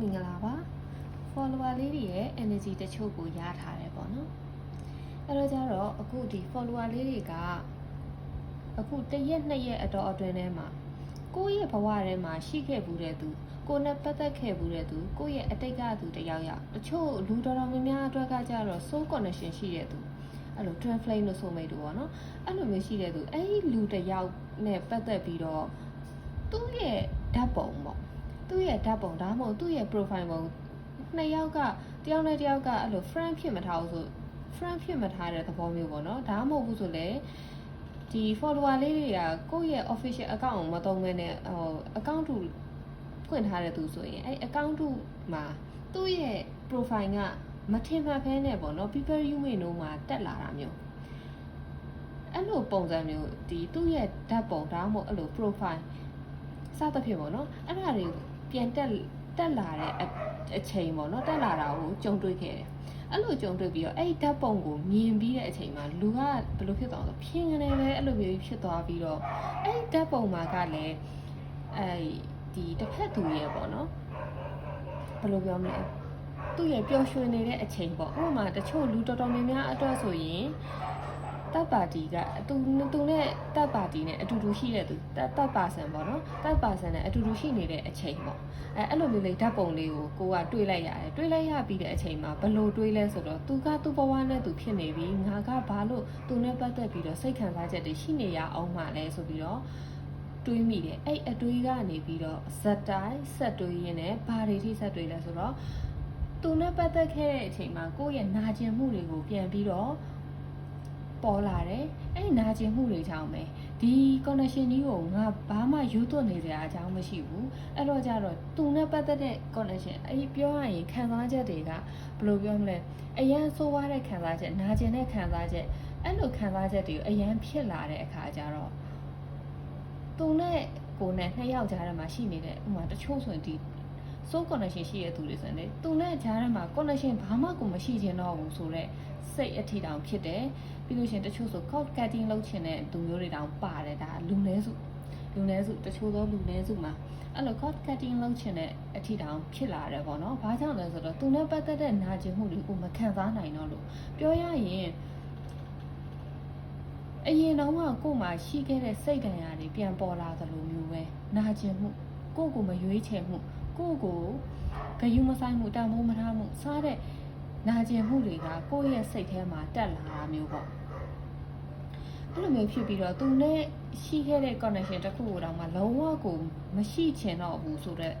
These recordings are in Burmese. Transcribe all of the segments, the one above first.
မင်္ဂလာပါ follower လေးတွေရဲ့ energy တချို့ကိုရထားတယ်ပေါ့နော်အဲ့တော့ကြတော့အခုဒီ follower လေးတွေကအခုတစ်ရက်နှစ်ရက်အတော်အတွင်းထဲမှာကိုယ့်ရဲ့ဘဝထဲမှာရှိခဲ့ဘူးတဲ့သူကိုယ်နဲ့ပတ်သက်ခဲ့ဘူးတဲ့သူကိုယ့်ရဲ့အတိတ်ကသူတယောက်ယောက်တချို့လူတော်တော်များများအတွက်ကကြတော့ soul connection ရှိတဲ့သူအဲ့လို twin flame လို့ဆိုမိတ်တို့ပေါ့နော်အဲ့လိုမျိုးရှိတဲ့သူအဲ့ဒီလူတစ်ယောက်နဲ့ပတ်သက်ပြီးတော့သူ့ရဲ့ဓာတ်ပုံပေါ့ သူ့ရဲ့ဓာတ်ပုံဒါမှမဟုတ်သူ့ရဲ့ profile ပုံနှစ်ယောက်ကတယောက်နဲ့တယောက်ကအဲ့လို friend ဖြစ်မထားဘူးဆို friend ဖြစ်မထားတဲ့သဘောမျိုးပေါ့နော်ဒါမှမဟုတ်ဘူးဆိုလေဒီ follower လေးတွေကကိုယ့်ရဲ့ official account ကိုမသုံးဘဲနဲ့ဟို account တူဖွင့်ထားတဲ့သူဆိုရင်အဲ့ account တူမှာသူ့ရဲ့ profile ကမထင်မှတ်ဖဲနဲ့ပေါ့နော် people you may know မှာတက်လာတာမျိုးအဲ့လိုပုံစံမျိုးဒီသူ့ရဲ့ဓာတ်ပုံဒါမှမဟုတ်အဲ့လို profile စသဖြင့်ပေါ့နော်အဲ့ဒါတွေ ပြန်တက်တက်လာတဲ့အအချိန်ပေါ့နော်တက်လာတာကိုကြုံတွေ့ခဲ့တယ်အဲ့လိုကြုံတွေ့ပြီးတော့အဲ့ဒီဓာတ်ပုံကိုမြင်ပြီးတဲ့အချိန်မှာလူကဘယ်လိုဖြစ်သွားလဲဖြင်းကနေပဲအဲ့လိုမျိုးဖြစ်သွားပြီးတော့အဲ့ဒီဓာတ်ပုံမှာကလည်းအဲဒီတစ်ဖက်သူရဲ့ပေါ့နော်ဘယ်လိုပြောမလဲသူ့ရဲ့ပျော်ရွှင်နေတဲ့အချိန်ပေါ့ဥပမာတချို့လူတော်တော်များများအတွက်ဆိုရင် တပ်ပါတီကသူသူနဲ့တပ်ပါတီနဲ့အတူတူရှိတဲ့သူတပ်တပ်ပါဆန်ပေါ့နော်တပ်ပါဆန်နဲ့အတူတူရှိနေတဲ့အချိန်ပေါ့အဲအဲ့လိုမျိုးလေးဓာတ်ပုံလေးကိုကိုကတွေးလိုက်ရတယ်တွေးလိုက်ရပြီးတဲ့အချိန်မှာဘယ်လိုတွေးလဲဆိုတော့သူကသူ့ဘဝနဲ့သူဖြစ်နေပြီငါကဘာလို့သူနဲ့ပတ်သက်ပြီးတော့စိတ်ခံစားချက်တွေရှိနေရအောင်မှလဲဆိုပြီးတော့တွေးမိတယ်အဲ့အတွေးကနေပြီးတော့ဇက်တိုင်းဆက်တွေးရင်းနဲ့ဘာတွေထိဆက်တွေးလဲဆိုတော့သူနဲ့ပတ်သက်ခဲ့တဲ့အချိန်မှာကိုယ့်ရဲ့နာကျင်မှုတွေကိုပြန်ပြီးတော့ ပေါ်လာတယ်အဲ့ဒီနာကျင်မှုတွေကြောင့်ပဲဒီ connection ကြီးကိုငါဘာမှယူသွတ်နေစရာအကြောင်းမရှိဘူးအဲ့တော့ကြတော့သူနဲ့ပတ်သက်တဲ့ connection အဲ့ဒီပြောရရင်ခံစားချက်တွေကဘယ်လိုပြောမလဲအရန်ဆိုးွားတဲ့ခံစားချက်နာကျင်တဲ့ခံစားချက်အဲ့လိုခံစားချက်တွေကိုအရန်ဖြစ်လာတဲ့အခါကျတော့သူနဲ့ကိုနဲ့နှစ်ယောက်ကြားထဲမှာရှိနေတဲ့ဥပမာတချို့ဆိုရင်ဒီ soul connection ရှိတဲ့သူတွေဆိုရင်လေသူနဲ့ကြားထဲမှာ connection ဘာမှကိုမရှိချင်တော့ဘူးဆိုတော့စိတ်အထီတောင်ဖြစ်တယ် ပြီးလို့ရှရင်တချို့ဆို cord cutting လုပ်ချင်တဲ့သူမျိုးတွေတောင်ပါတယ်ဒါလူနည်းစုလူနည်းစုတချို့သောလူနည်းစုမှာအဲ့လို cord cutting လုပ်ချင်တဲ့အထီတောင်ဖြစ်လာတယ်ပေါ့နော်ဘာကြောင့်လဲဆိုတော့သူနဲ့ပတ်သက်တဲ့နာကျင်မှုတွေကိုမခံစားနိုင်တော့လို့ပြောရရင်အရင်တော့ကကို့မှာရှိခဲ့တဲ့စိတ်ဒဏ်ရာတွေပြန်ပေါ်လာသလိုမျိုးပဲနာကျင်မှုကိုယ့်ကိုမရွေးချယ်မှုကိုယ့်ကိုဂယုမဆိုင်မှုတန်ဖိုးမထားမှုစားတဲ့နာကျင်မှုတွေကကိုယ့်ရဲ့စိတ်ထဲမှာတက်လာတာမျိုးပေါ့ အဲ့လိုမျိုးဖြစ်ပြီးတော့သူနဲ့ရှိခဲ့တဲ့ connection တစ်ခုကိုတော့မှလုံးဝကိုမရှိချင်တော့ဘူးဆိုတော့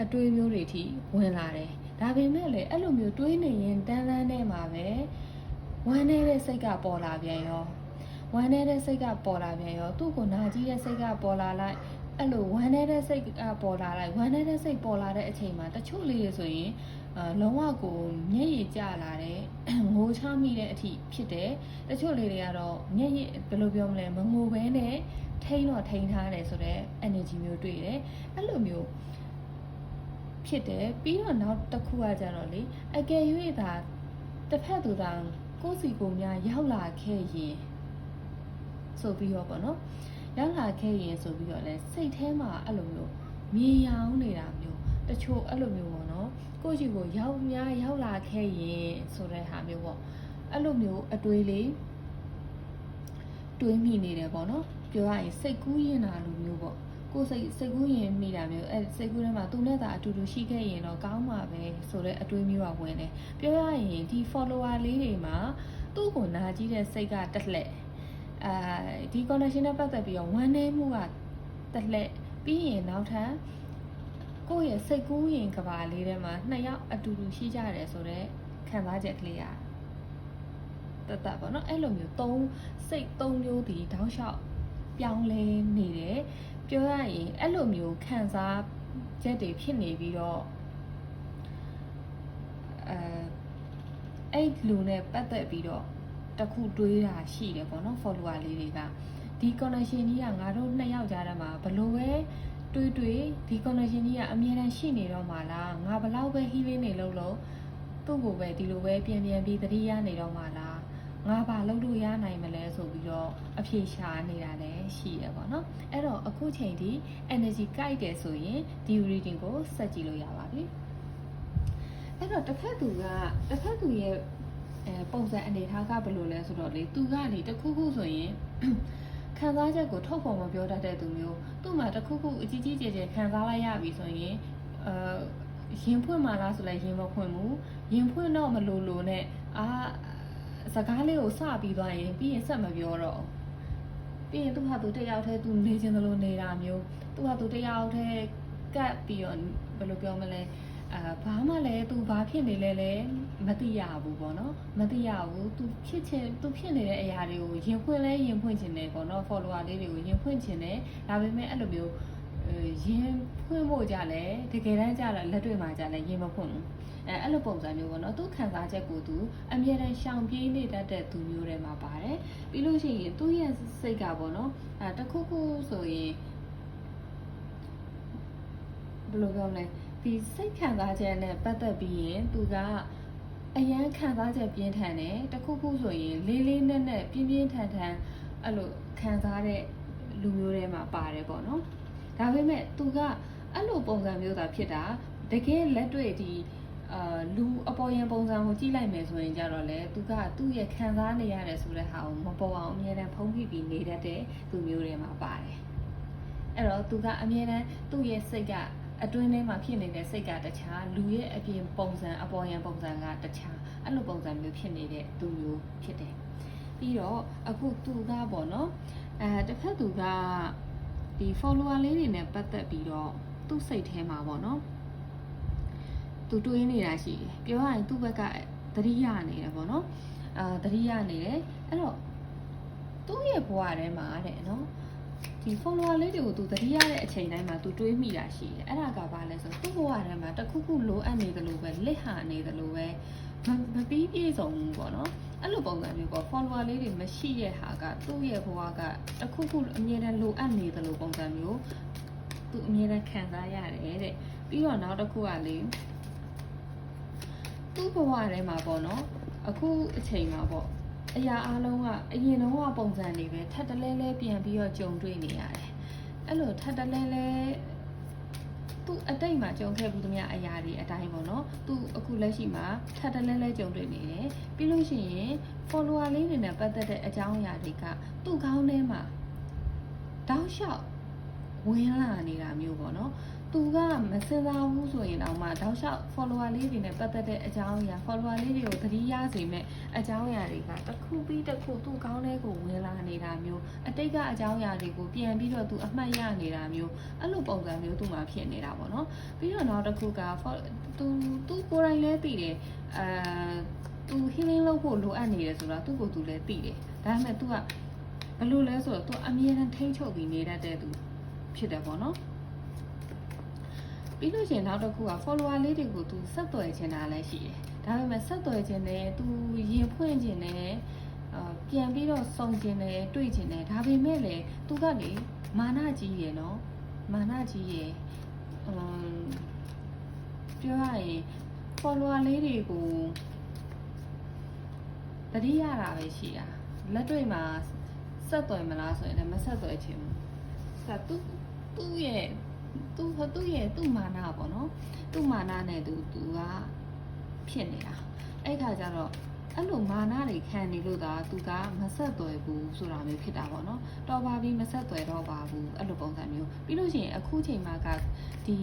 အတွေးမျိုးတွေထိဝင်လာတယ်ဒါပေမဲ့လည်းအဲ့လိုမျိုးတွေးနေရင်တန်းတန်းနဲ့မှာပဲဝမ်းနေတဲ့စိတ်ကပေါ်လာပြန်ရောဝမ်းနေတဲ့စိတ်ကပေါ်လာပြန်ရောသူ့ကိုနာကြီးတဲ့စိတ်ကပေါ်လာလိုက်အဲ့လိုဝမ်းနေတဲ့စိတ်ကပေါ်လာလိုက်ဝမ်းနေတဲ့စိတ်ပေါ်လာတဲ့အချိန်မှာတချို့လေးတွေဆိုရင်အာလုံးဝကိုမျက်ရည်ကျလာတဲ့ငိုချမိတဲ့အထိဖြစ်တယ်တချို့လေးတွေကတော့မျက်ရည်ဘယ်လိုပြောမလဲမငိုဘဲနဲ့ထိန်းတော့ထိန်းထားတယ်ဆိုတော့ energy မျိုးတွေ့တယ်အဲ့လိုမျိုးဖြစ်တယ်ပြီးတော့နောက်တစ်ခုကကြတော့လေအကယ်၍သာတစ်ဖက်သူသာကိုယ်စီကိုများရောက်လာခဲ့ရင်ဆိုပြီးတော့ပေါ့နော်ရောက်လာခဲ့ရင်ဆိုပြီးတော့လဲစိတ်ထဲမှာအဲ့လိုမျိုးမြေရောင်နေတာမျိုး တချို့အဲ့လိုမျိုးပေါ့နော်ကိုယ့်ကြီးကိုရောက်များရောက်လာခဲ့ရင်ဆိုတဲ့ဟာမျိုးပေါ့အဲ့လိုမျိုးအတွေးလေးတွေးမိနေတယ်ပေါ့နော်ပြောရရင်စိတ်ကူးရင်တာလိုမျိုးပေါ့ကိုယ်စိတ်စိတ်ကူးရင်မိတာမျိုးအဲစိတ်ကူးထဲမှာသူနဲ့သာအတူတူရှိခဲ့ရင်တော့ကောင်းမှာပဲဆိုတဲ့အတွေးမျိုးကဝင်တယ်ပြောရရင်ဒီ follower လေးတွေမှာသူ့ကိုနာကြည့်တဲ့စိတ်ကတက်လှည့်အဲဒီ connection နဲ့ပတ်သက်ပြီးတော့ဝမ်းနည်းမှုကတက်လှည့်ပြီးရင်နောက်ထပ် ကိုယ့်ရဲ့စိတ်ကူးရင်ကဘာလေးထဲမှာနှစ်ယောက်အတူတူရှိကြတယ်ဆိုတော့ခံစားချက်ကလေးอ่ะတတ်တတ်ပေါ့နော်အဲ့လိုမျိုးသုံးစိတ်သုံးမျိုးဒီတောက်လျှောက်ပြောင်းလဲနေတယ်ပြောရရင်အဲ့လိုမျိုးခံစားချက်တွေဖြစ်နေပြီးတော့အဲအဲ့လူနဲ့ပတ်သက်ပြီးတော့တခုတွေးတာရှိတယ်ပေါ့နော် follower လေးတွေကဒီ connection ကြီးကငါတို့နှစ်ယောက်ကြားထဲမှာဘလို့ပဲ တွေးတွေးဒီ connection ကြီးကအမြဲတမ်းရှိနေတော့မှလားငါဘလောက်ပဲ healing နေလို့လို့သူ့ကိုပဲဒီလိုပဲပြန်ပြန်ပြီးသတိရနေတော့မှလားငငါဘာလုပ်လို့ရနိုင်မလဲဆိုပြီးတော့အဖြေရှာနေတာလည်းရှိရပေါ့နော်အဲ့တော့အခုချိန်ဒီ energy ကိုက်တယ်ဆိုရင်ဒီ reading ကိုဆက်ကြည့်လို့ရပါပြီအဲ့တော့တစ်ဖက်သူကတစ်ဖက်သူရဲ့အဲပုံစံအနေထားကဘယ်လိုလဲဆိုတော့လေသူကနေတစ်ခုခုဆိုရင် ခံစားချက်ကိုထုတ်ဖော်မပြောတတ်တဲ့သူမျိုးသူ့မှာတစ်ခုခုအကြီးကြီးကျယ်ကျယ်ခံစားလိုက်ရပြီဆိုရင်အဲရင်ဖွင့်မှလားဆိုလဲရင်မဖွင့်ဘူးရင်ဖွင့်တော့မလို့လို့နဲ့အာစကားလေးကိုစပြီးသွားရင်ပြီးရင်ဆက်မပြောတော့ပြီးရင်သူ့ဟာသူတယောက်တည်းသူနေချင်တယ်လို့နေတာမျိုးသူ့ဟာသူတယောက်တည်းကပ်ပြီးတော့ဘယ်လိုပြောမလဲ အာဘာမှလည်း तू ဘာဖြစ်နေလဲလဲမသိရဘူးပေါ့နော်မသိရဘူး तू ဖြစ်ချင် तू ဖြစ်နေတဲ့အရာတွေကိုရင်ဖွင့်လဲရင်ဖွင့်ချင်တယ်ပေါ့နော် follower လေးတွေကိုရင်ဖွင့်ချင်တယ်ဒါပေမဲ့အဲ့လိုမျိုးရင်ဖွင့်ဖို့ကြလဲတကယ်တမ်းကြတော့လက်တွေ့မှာကြလဲရင်မဖွင့်ဘူးအဲအဲ့လိုပုံစံမျိုးပေါ့နော်သူခံစားချက်ကိုသူအမြဲတမ်းရှောင်ပြေးနေတတ်တဲ့သူမျိုးတွေမှာပါတယ်ပြီးလို့ရှိရင်သူ့ရဲ့စိတ်ကပေါ့နော်အဲတခုခုဆိုရင်ဘယ်လိုပြောမလဲ ဒီစိတ်ခံစားချက်နဲ့ပတ်သက်ပြီးရင်သူကအရန်ခံစားချက်ပြင်းထန်တယ်တခုခုဆိုရင်လေးလေးနက်နက်ပြင်းပြင်းထန်ထန်အဲ့လိုခံစားတဲ့လူမျိုးတွေမှာပါတယ်ပေါ့နော်ဒါပေမဲ့သူကအဲ့လိုပုံစံမျိုးသာဖြစ်တာတကယ်လက်တွေ့ဒီအာလူအပေါ်ယံပုံစံကိုကြည့်လိုက်မယ်ဆိုရင်ကြတော့လေသူကသူ့ရဲ့ခံစားနေရတယ်ဆိုတဲ့ဟာကိုမပေါ်အောင်အမြဲတမ်းဖုံးဖိပြီးနေတတ်တဲ့သူမျိုးတွေမှာပါတယ်အဲ့တော့သူကအမြဲတမ်းသူ့ရဲ့စိတ်က အတွင်းထဲမှာဖြစ်နေတဲ့စိတ်ကတခြားလူရဲ့အပြင်ပုံစံအပေါ်ယံပုံစံကတခြားအဲ့လိုပုံစံမျိုးဖြစ်နေတဲ့သူမျိုးဖြစ်တယ်ပြီးတော့အခုသူကပေါ့နော်အဲတစ်ဖက်သူကဒီ follower လေးတွေနဲ့ပတ်သက်ပြီးတော့သူ့စိတ်ထဲမှာပေါ့နော်သူတွေးနေတာရှိတယ်ပြောရရင်သူ့ဘက်ကသတိရနေတယ်ပေါ့နော်အာသတိရနေတယ်အဲ့တော့သူ့ရဲ့ဘဝထဲမှာတဲ့နော် ဒီ follower လေးတွေကိုသူသတိရတဲ့အချိန်တိုင်းမှာသူတွေးမိတာရှိတယ်အဲ့ဒါကဘာလဲဆိုသူ့ဘဝထဲမှာတခုခုလိုအပ်နေတယ်လို့ပဲလစ်ဟာနေတယ်လို့ပဲမမပြီးပြည့်စုံဘူးပေါ့နော်အဲ့လိုပုံစံမျိုးပေါ့ follower လေးတွေမရှိတဲ့ဟာကသူ့ရဲ့ဘဝကတခုခုအမြဲတမ်းလိုအပ်နေတယ်လို့ပုံစံမျိုးသူအမြဲတမ်းခံစားရတယ်တဲ့ပြီးတော့နောက်တစ်ခုကလေသူ့ဘဝထဲမှာပေါ့နော်အခုအချိန်မှာပေါ့ အရာအလုံးကအရင်တော့ကပုံစံတွေပဲထပ်တလဲလဲပြန်ပြီးတော့ကြုံတွေ့နေရတယ်အဲ့လိုထပ်တလဲလဲသူအတိတ်မှာကြုံခဲ့ဘူးသမျှအရာတွေအတိုင်းပေါ့နော်သူအခုလက်ရှိမှာထပ်တလဲလဲကြုံတွေ့နေတယ်ပြီးလို့ရှိရင် follower လေးတွေနဲ့ပတ်သက်တဲ့အကြောင်းအရာတွေကသူ့ခေါင်းထဲမှာတောက်လျှောက်ဝင်လာနေတာမျိုးပေါ့နော် သူကမစင်စားဘူးဆိုရင်တော့မှတောက်လျှောက် follower လေးတွေနဲ့ပတ်သက်တဲ့အကြောင်းအရာ follower လေးတွေကိုသတိရစေမဲ့အကြောင်းအရာတွေကတစ်ခုပြီးတစ်ခုသူ့ခေါင်းထဲကိုဝင်လာနေတာမျိုးအတိတ်ကအကြောင်းအရာတွေကိုပြန်ပြီးတော့သူအမှတ်ရနေတာမျိုးအဲ့လိုပုံစံမျိုးသူ့မှာဖြစ်နေတာပေါ့နော်ပြီးတော့နောက်တစ်ခုကသူသူကိုယ်တိုင်လည်းသိတယ်အဲသူ healing လုပ်ဖို့လိုအပ်နေတယ်ဆိုတော့သူ့ကိုယ်သူလည်းသိတယ်ဒါပေမဲ့ तू ကဘယ်လိုလဲဆိုတော့ तू အမြဲတမ်းထိန်းချုပ်ပြီးနေတတ်တဲ့သူဖြစ်တယ်ပေါ့နော် ပြီးလို့ရှိရင်နောက်တစ်ခုက follower လေးတွေကို तू ဆက်သွယ်ချင်တာလည်းရှိတယ်ဒါပေမဲ့ဆက်သွယ်ချင်တယ် तू ရင်ဖွင့်ချင်တယ်အာပြန်ပြီးတော့စုံချင်တယ်တွေ့ချင်တယ်ဒါပေမဲ့လေ तू ကလေမာနကြီးရယ်နော်မာနကြီးရယ်အမ်ပြောရရင် follower လေးတွေကိုတတိရတာပဲရှိတာလက်တွေ့မှာဆက်သွယ်မလားဆိုရင်လည်းမဆက်သွယ်ချင်ဘူးဒါသူသူ့ရဲ့ သူ့သူ့ရဲ့သူ့မာနပေါ့နော်သူ့မာနနဲ့သူသူကဖြစ်နေတာအဲ့ခါကျတော့အဲ့လိုမာနတွေခံနေလို့သာသူကမဆက်သွယ်ဘူးဆိုတာမျိုးဖြစ်တာပေါ့နော်တော်ပါပြီမဆက်သွယ်တော့ပါဘူးအဲ့လိုပုံစံမျိုးပြီးလို့ရှိရင်အခုချိန်မှာကဒီ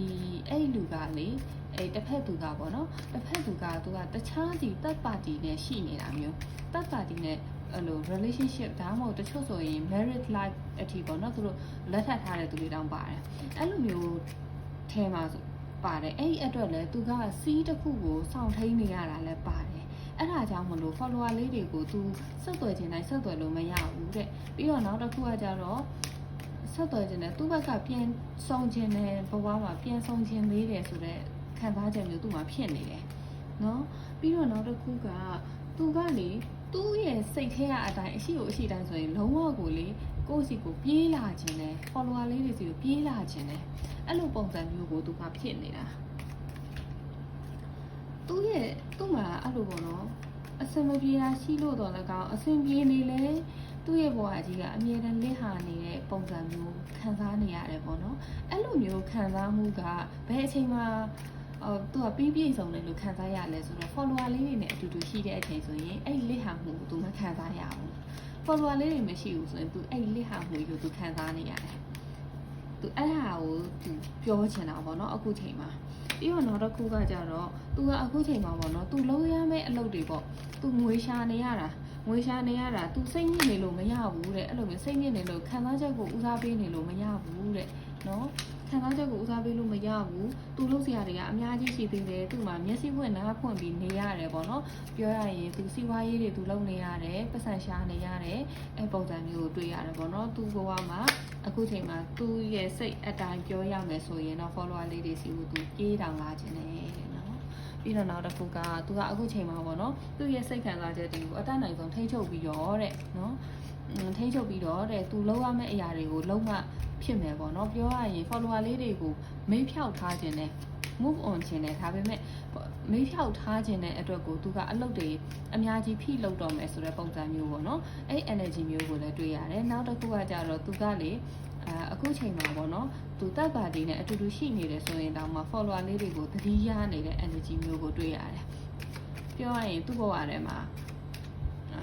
အဲ့လူကလေအဲ့တစ်ဖက်သူကပေါ့နော်တစ်ဖက်သူကသူကတခြားစီတက်ပါတီနဲ့ရှိနေတာမျိုးတက်ပါတီနဲ့ အဲ့လို relationship ဒါမှမဟုတ်တချို့ဆိုရင် marriage life အထိပေါ့နော်သူတို့လက်ထပ်ထားတဲ့သူတွေတောင်ပါတယ်အဲ့လိုမျိုးထဲမှာဆိုပါတယ်အဲ့ဒီအတွက်လည်းသူကစီးတစ်ခုကိုစောင့်ထိန်နေရတာလည်းပါတယ်အဲ့ဒါကြောင့်မလို့ follower လေးတွေကို तू ဆက်သွယ်ခြင်းတိုင်းဆက်သွယ်လို့မရဘူးတဲ့ပြီးတော့နောက်တစ်ခုကကြတော့ဆက်သွယ်ခြင်းနဲ့သူ့ဘက်ကပြန်ဆောင်ခြင်းနဲ့ဘဝမှာပြန်ဆောင်ခြင်းသေးတယ်ဆိုတော့ခံစားချက်မျိုးသူ့မှာဖြစ်နေတယ်နော်ပြီးတော့နောက်တစ်ခုကသူကလေ သူ့ရဲ့စိတ်ထဲကအတိုင်းအရှိကိုအရှိတိုင်းဆိုရင်လုံးဝကိုလေကိုယ့်စီကိုပြေးလာခြင်းနဲ့ follower လေးတွေစီကိုပြေးလာခြင်းနဲ့အဲ့လိုပုံစံမျိုးကိုသူကဖြစ်နေတာသူ့ရဲ့သူ့မှာအဲ့လိုပေါ့နော်အဆင်မပြေတာရှိလို့တော့လည်းကောင်းအဆင်ပြေနေလေသူ့ရဲ့ဘဝကြီးကအမြဲတမ်းလစ်ဟာနေတဲ့ပုံစံမျိုးခံစားနေရတယ်ပေါ့နော်အဲ့လိုမျိုးခံစားမှုကဘယ်အချိန်မှ အော်သူကပြီးပြည့်စုံတယ်လို့ခံစားရလဲဆိုတော့ follower လေးတွေနဲ့အတူတူရှိတဲ့အချိန်ဆိုရင်အဲ့လစ်ဟာမှုကိုသူမခံစားရဘူး follower လေးတွေမရှိဘူးဆိုရင် तू အဲ့လစ်ဟာမှုကို तू ခံစားနေရတယ်။ तू အဲ့ဟာကို तू ပြောချင်တာပေါ့နော်အခုချိန်မှာပြီးတော့နောက်တစ်ခုကကြတော့ तू ကအခုချိန်မှာပေါ့နော် तू လုံးရမယ့်အလုပ်တွေပေါ့ तू ငွေရှာနေရတာငွေရှာနေရတာ तू စိတ်ညစ်နေလို့မရဘူးတဲ့အဲ့လိုမျိုးစိတ်ညစ်နေလို့ခံစားချက်ကိုဦးစားပေးနေလို့မရဘူးတဲ့ နော်ခံစားချက်ကိုဦးစားပေးလို့မရဘူးသူလုပ်စရာတွေကအများကြီးရှိသေးတယ်သူ့မှာမျက်စိဖွင့်နားဖွင့်ပြီးနေရတယ်ပေါ့နော်ပြောရရင်သူစီးပွားရေးတွေသူလုပ်နေရတယ်ပတ်စံရှာနေရတယ်အဲပုံစံမျိုးကိုတွေ့ရတယ်ပေါ့နော်သူ့ဘဝမှာအခုချိန်မှာသူ့ရဲ့စိတ်အတိုင်းပြောရမယ်ဆိုရင်တော့ follower လေးတွေစီကိုသူပြေးတောင်လာခြင်းနဲ့တဲ့နော်ပြီးတော့နောက်တစ်ခုကသူကအခုချိန်မှာပေါ့နော်သူ့ရဲ့စိတ်ခံစားချက်တွေကိုအတတ်နိုင်ဆုံးထိန်းချုပ်ပြီးတော့တဲ့နော်အင်း ထိန်းချုပ်ပြီးတော့တဲ့သူလောက်ရမယ့်အရာတွေကိုလုံးဝဖြစ်မယ်ပေါ့နော်ပြောရရင် follower လေးတွေကိုမိတ်ဖြောက်ထားခြင်းနဲ့ move on ခြင်းနဲ့ဒါပေမဲ့မိတ်ဖြောက်ထားခြင်းတဲ့အတွက်ကိုသူကအလုပ်တွေအများကြီးဖိလုပ်တော့မယ်ဆိုတဲ့ပုံစံမျိုးပေါ့နော်အဲ့ energy မျိုးကိုလည်းတွေ့ရတယ်နောက်တစ်ခုကကြတော့သူကလေအာအခုချိန်မှာပေါ့နော်သူတက်ပါတီနဲ့အတူတူရှိနေတယ်ဆိုရင်တောင်မှ follower လေးတွေကိုသတိရနေတဲ့ energy မျိုးကိုတွေ့ရတယ်။ပြောရရင်သူ့ဘဝထဲမှာအာ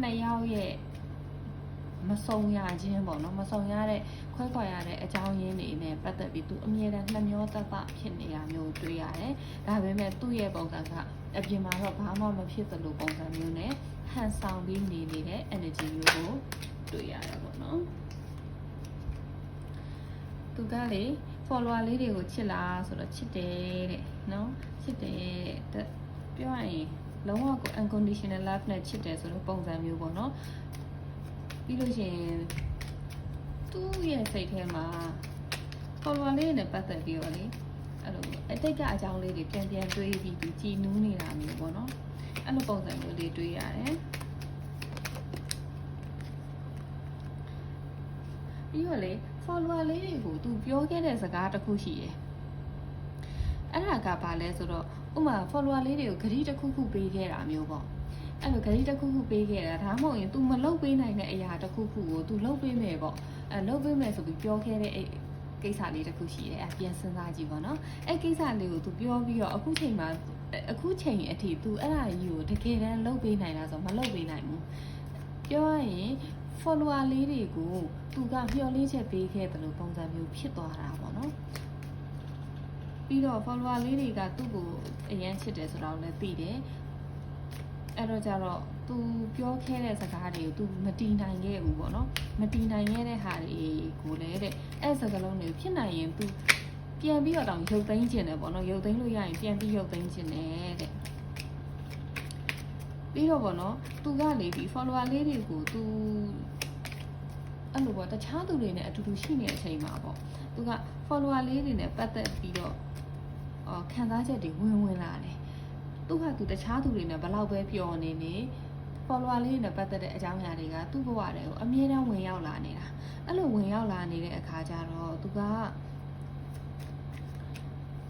နှစ်ယောက်ရဲ့ မဆုံရခြင်းပေါ့နော်မဆုံရတဲ့ခွဲခွာရတဲ့အကြောင်းရင်းတွေနဲ့ပတ်သက်ပြီးသူအမြဲတမ်းနှမျောသက်သက်ဖြစ်နေတာမျိုးတွေ့ရတယ်။ဒါပေမဲ့သူ့ရဲ့ပုံစံကအပြင်မှာတော့ဘာမှမဖြစ်သလိုပုံစံမျိုးနဲ့ဟန်ဆောင်ပြီးနေနေတဲ့ energy မျိုးကိုတွေ့ရတယ်ပေါ့နော်။သူကလေ follower လေးတွေကိုချစ်လားဆိုတော့ချစ်တယ်တဲ့နော်ချစ်တယ်တဲ့ပြောရရင်လုံးဝကို unconditional love နဲ့ချစ်တယ်ဆိုတော့ပုံစံမျိုးပေါ့နော် ပြီးလို့ရှိရင်သူ့ရဲ့စိတ်ထဲမှာ follower လေးတွေနဲ့ပတ်သက်ပြီးတော့လေအဲ့လိုအတိတ်ကအကြောင်းလေးတွေပြန်ပြန်တွေးပြီးသူကြည်နူးနေတာမျိုးပေါ့နော်အဲ့လိုပုံစံမျိုးလေးတွေးရတယ်ပြီးတော့လေ follower လေးတွေကိုသူပြောခဲ့တဲ့စကားတစ်ခုရှိတယ်။အဲ့ဒါကဘာလဲဆိုတော့ဥမာ follower လေးတွေကိုဂရီတစ်ခုခုပေးခဲ့တာမျိုးပေါ့။ အဲ့လိုဂရီတစ်ခုခုပေးခဲ့တာဒါမှမဟုတ်ရင် तू မလုပ်ပေးနိုင်တဲ့အရာတစ်ခုခုကို तू လုပ်ပေးမယ်ပေါ့။အဲလုပ်ပေးမယ်ဆိုပြီးပြောခဲ့တဲ့အဲ့ကိစ္စလေးတစ်ခုရှိတယ်။အပြန်စဉ်းစားကြည့်ပါတော့။အဲ့ကိစ္စလေးကို तू ပြောပြီးတော့အခုချိန်မှာအခုချိန်အထိ तू အဲ့ဒါကြီးကိုတကယ်တမ်းလုပ်ပေးနိုင်လားဆိုတော့မလုပ်ပေးနိုင်ဘူး။ပြောရရင် follower လေးတွေကိုသူကမျှော်လင့်ချက်ပေးခဲ့တယ်လို့ပုံစံမျိုးဖြစ်သွားတာပေါ့နော်ပြီးတော့ follower လေးတွေကသူ့ကိုအရန်ချစ်တယ်ဆိုတော့လည်းသိတယ် အဲ့တော့ကြတော့သူပြောခဲ့တဲ့စကားတွေကို तू မတီးနိုင်ခဲ့ဘူးပေါ့နော်မတီးနိုင်ခဲ့တဲ့ဟာတွေကိုလည်းတဲ့အဲ့စကားလုံးတွေဖြစ်နိုင်ရင် तू ပြန်ပြီးတော့တောင်ရုပ်သိမ်းခြင်းတယ်ပေါ့နော်ရုပ်သိမ်းလို့ရရင်ပြန်ပြီးရုပ်သိမ်းခြင်းတယ်တဲ့ပြီးတော့ပေါ့နော်သူကလေဒီ follower လေးတွေကို तू အဲ့လိုပေါ့တခြားသူတွေနဲ့အတူတူရှိနေတဲ့အချိန်မှာပေါ့သူက follower လေးတွေနဲ့ပတ်သက်ပြီးတော့အော်ခံစားချက်တွေဝင်ဝင်လာတယ် သူကသူတခြားသူတွေနဲ့ဘယ်လောက်ပဲပျော်နေနေ follower လေးတွေနဲ့ပတ်သက်တဲ့အကြောင်းအရာတွေကသူ့ဘဝတွေကိုအမြဲတမ်းဝင်ရောက်လာနေတာအဲ့လိုဝင်ရောက်လာနေတဲ့အခါကျတော့သူက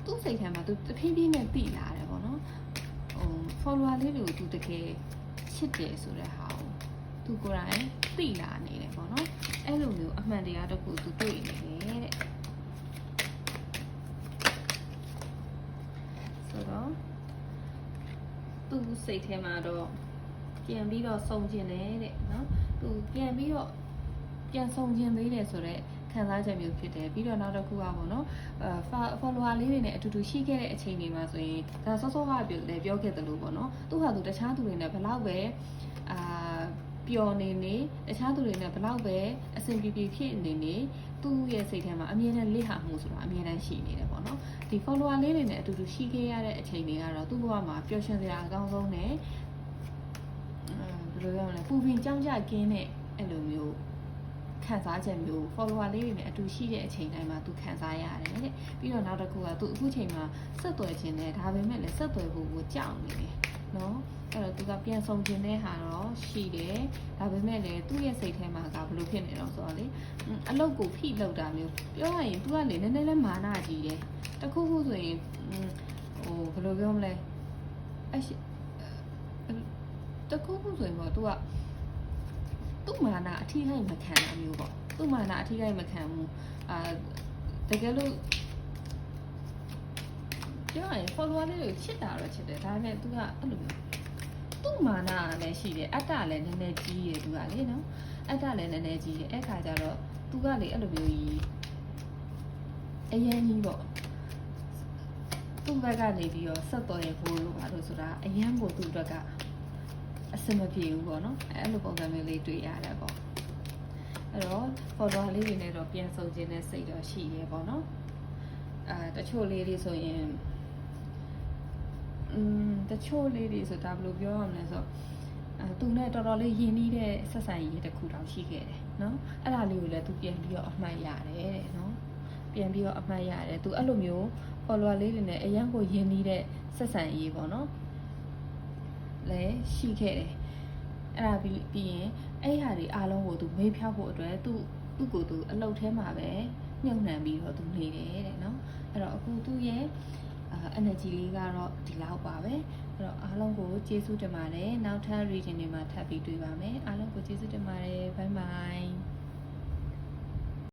သူ့စိတ်ထဲမှာသူတဖြည်းဖြည်းနဲ့တိလာတယ်ပေါ့နော်ဟို follower လေးတွေကိုသူတကယ်ချစ်တယ်ဆိုတဲ့ဟာကိုသူကိုယ်တိုင်သိလာနေတယ်ပေါ့နော်အဲ့လိုမျိုးအမှန်တရားတစ်ခုသူတွေ့နေတယ်တဲ့ဆိုတော့ သူစိတ်ထဲမှာတော့ပြန်ပြီးတော့စုံကျင်တယ်တဲ့နော်သူပြန်ပြီးတော့ပြန်စုံကျင်သေးတယ်ဆိုတော့ခံစားချက်မျိုးဖြစ်တယ်ပြီးတော့နောက်တစ်ခုကပေါ့နော်အဲ follower လေးတွေနဲ့အတူတူရှိခဲ့တဲ့အချိန်တွေမှာဆိုရင်ဒါစောစောကပြောလည်းပြောခဲ့သလိုပေါ့နော်သူဟာသူတခြားသူတွေနဲ့ဘယ်လောက်ပဲအာ ပျော်နေနေတခြားသူတွေနဲ့ဘယ်လောက်ပဲအဆင်ပြေပြေဖြစ်နေနေသူ့ရဲ့စိတ်ထဲမှာအမြဲတမ်းလိဟာမှုဆိုတာအမြဲတမ်းရှိနေတယ်ပေါ့နော်ဒီ follower လေးတွေနဲ့အတူတူရှိခဲ့ရတဲ့အချိန်တွေကတော့သူ့ဘဝမှာပျော်ရွှင်စရာအကောင်းဆုံးနဲ့အဲဘယ်လိုပြောမလဲပူပင်ကြောင်းကြကင်းတဲ့အဲ့လိုမျိုးခံစားချက်မျိုး follower လေးတွေနဲ့အတူရှိတဲ့အချိန်တိုင်းမှာသူခံစားရတယ်တဲ့ပြီးတော့နောက်တစ်ခုကသူအခုချိန်မှာဆက်သွယ်ခြင်းနဲ့ဒါပေမဲ့လည်းဆက်သွယ်ဖို့ကိုကြောက်နေတယ် နော်အဲ့တော့သူကပြန်ဆောင်ခြင်းတဲ့ဟာတော့ရှိတယ်ဒါပေမဲ့လည်းသူ့ရဲ့စိတ်ထဲမှာကဘယ်လိုဖြစ်နေတော့ဆိုတော့လေအလုတ်ကိုဖိလောက်တာမျိုးပြောရရင်သူကလေနည်းနည်းလေးမာနကြီးတယ်တခုခုဆိုရင်ဟိုဘယ်လိုပြောမလဲအရှိတခုခုဆိုရင်ပေါ့ तू ကသူ့မာနာအထီးဟိုက်မခံတာမျိုးပေါ့သူ့မာနာအထီးဟိုက်မခံဘူးအာတကယ်လို့ ပြောရရင် follower လေးကိုချစ်တာတော့ချစ်တယ်ဒါပေမဲ့ तू ကအဲ့လိုမျိုးသူ့မာနာလည်းရှိတယ်အတ္တလည်းနည်းနည်းကြီးတယ် तू ကလေနော်အတ္တလည်းနည်းနည်းကြီးတယ်အဲ့ခါကျတော့ तू ကလေအဲ့လိုမျိုးကြီးအရင်ကြီးပေါ့ သူ့ဘက်ကနေပြီးတော့ဆက်တော်ရဖို့လို့ပါလို့ဆိုတာအရန်ကိုသူ့အတွက်ကအဆင်မပြေဘူးပေါ့နော်အဲ့လိုပုံစံမျိုးလေးတွေ့ရတယ်ပေါ့အဲ့တော့ follower လေးတွေနဲ့တော့ပြန်ဆုံခြင်းနဲ့စိတ်တော့ရှိရဲပေါ့နော်အဲတချို့လေးတွေဆိုရင် อืมတချို့လေးတွေဆိုတာဘယ်လိုပြောရမလဲဆိုတော့အဲသူနဲ့တော်တော်လေးယဉ်နှီးတဲ့ဆက်ဆံရေးတစ်ခုတောင်ရှိခဲ့တယ်နော်အဲ့ဒါလေးကိုလည်းသူပြန်ပြီးတော့အမှတ်ရတယ်တဲ့နော်ပြန်ပြီးတော့အမှတ်ရတယ်သူအဲ့လိုမျိုး follower လေးတွေနဲ့အရန်ကိုယဉ်နီးတဲ့ဆက်ဆံရေးပေါ့နော်လဲရှိခဲ့တယ်အဲ့ဒါပြီးပြီးရင်အဲ့ဟာတွေအားလုံးကိုသူမေးဖြောက်ဖို့အတွက်သူသူ့ကိုယ်သူအလုပ်ထဲမှာပဲညှို့နှံပြီးတော့သူနေတယ်တဲ့နော်အဲ့တော့အခုသူ့ရဲ့အာ energy လေးကတော့ဒီလောက်ပါပဲအဲ့တော့အားလုံးကိုကျေးဇူးတင်ပါတယ်နောက်ထပ် reading တွေမှာထပ်ပြီးတွေ့ပါမယ်အားလုံးကိုကျေးဇူးတင်ပါတယ် bye bye